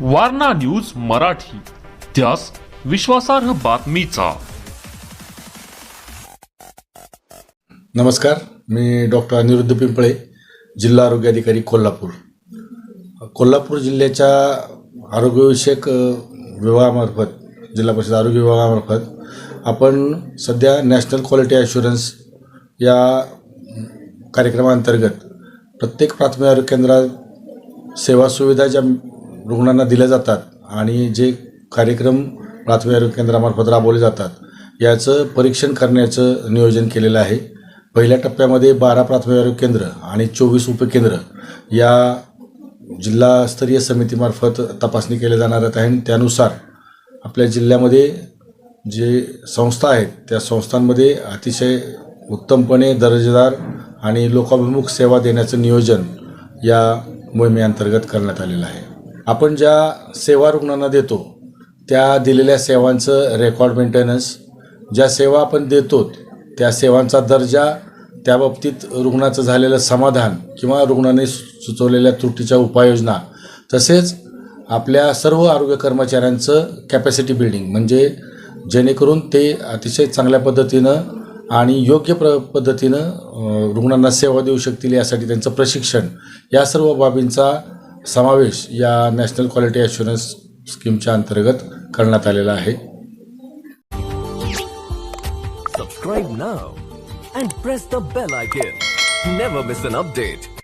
Warna news Marathi. त्यास विश्वासार्ह बातमीचा. नमस्कार मी डॉक्टर अनिरुद्ध पिंपळे जिल्हा आरोग्य अधिकारी कोल्हापूर. कोल्हापूर जिल्ह्याच्या आरोग्यविषयक विभागामार्फत जिल्हा परिषद आरोग्य विभागामार्फत आपण सध्या नॅशनल क्वालिटी ॲश्युरन्स या कार्यक्रमाअंतर्गत प्रत्येक प्राथमिक आरोग्य केंद्रात सेवा सुविधा ज्या रुग्णांना दिल्या जातात आणि जे कार्यक्रम प्राथमिक आरोग्य केंद्रामार्फत राबवले जातात याचं परीक्षण करण्याचं नियोजन केलेलं आहे. पहिल्या टप्प्यामध्ये बारा प्राथमिक आरोग्य केंद्र आणि चोवीस उपकेंद्र या जिल्हास्तरीय समितीमार्फत तपासणी केल्या जाणार आहेत आणि त्यानुसार आपल्या जिल्ह्यामध्ये जे संस्था आहेत त्या संस्थांमध्ये अतिशय उत्तमपणे दर्जेदार आणि लोकाभिमुख सेवा देण्याचं नियोजन या मोहिमेअंतर्गत करण्यात आलेलं आहे. आपण ज्या सेवा रुग्णांना देतो त्या दिलेल्या सेवांचं रेकॉर्ड मेंटेनन्स ज्या सेवा आपण देतो त्या सेवांचा दर्जा त्या बाबतीत रुग्णाचं झालेलं समाधान किंवा रुग्णाने सुचवलेल्या त्रुटीच्या उपाययोजना तसेच आपल्या सर्व आरोग्य कर्मचाऱ्यांचं कॅपॅसिटी बिल्डिंग म्हणजे जेणेकरून ते अतिशय चांगल्या पद्धतीनं आणि योग्य प्र पद्धतीनं रुग्णांना सेवा देऊ शकतील यासाठी त्यांचं प्रशिक्षण या सर्व बाबींचा समावेश या नॅशनल क्वालिटी अॅश्युरन्स स्कीमच्या अंतर्गत करण्यात आलेला आहे. Subscribe now and press the bell icon never miss an update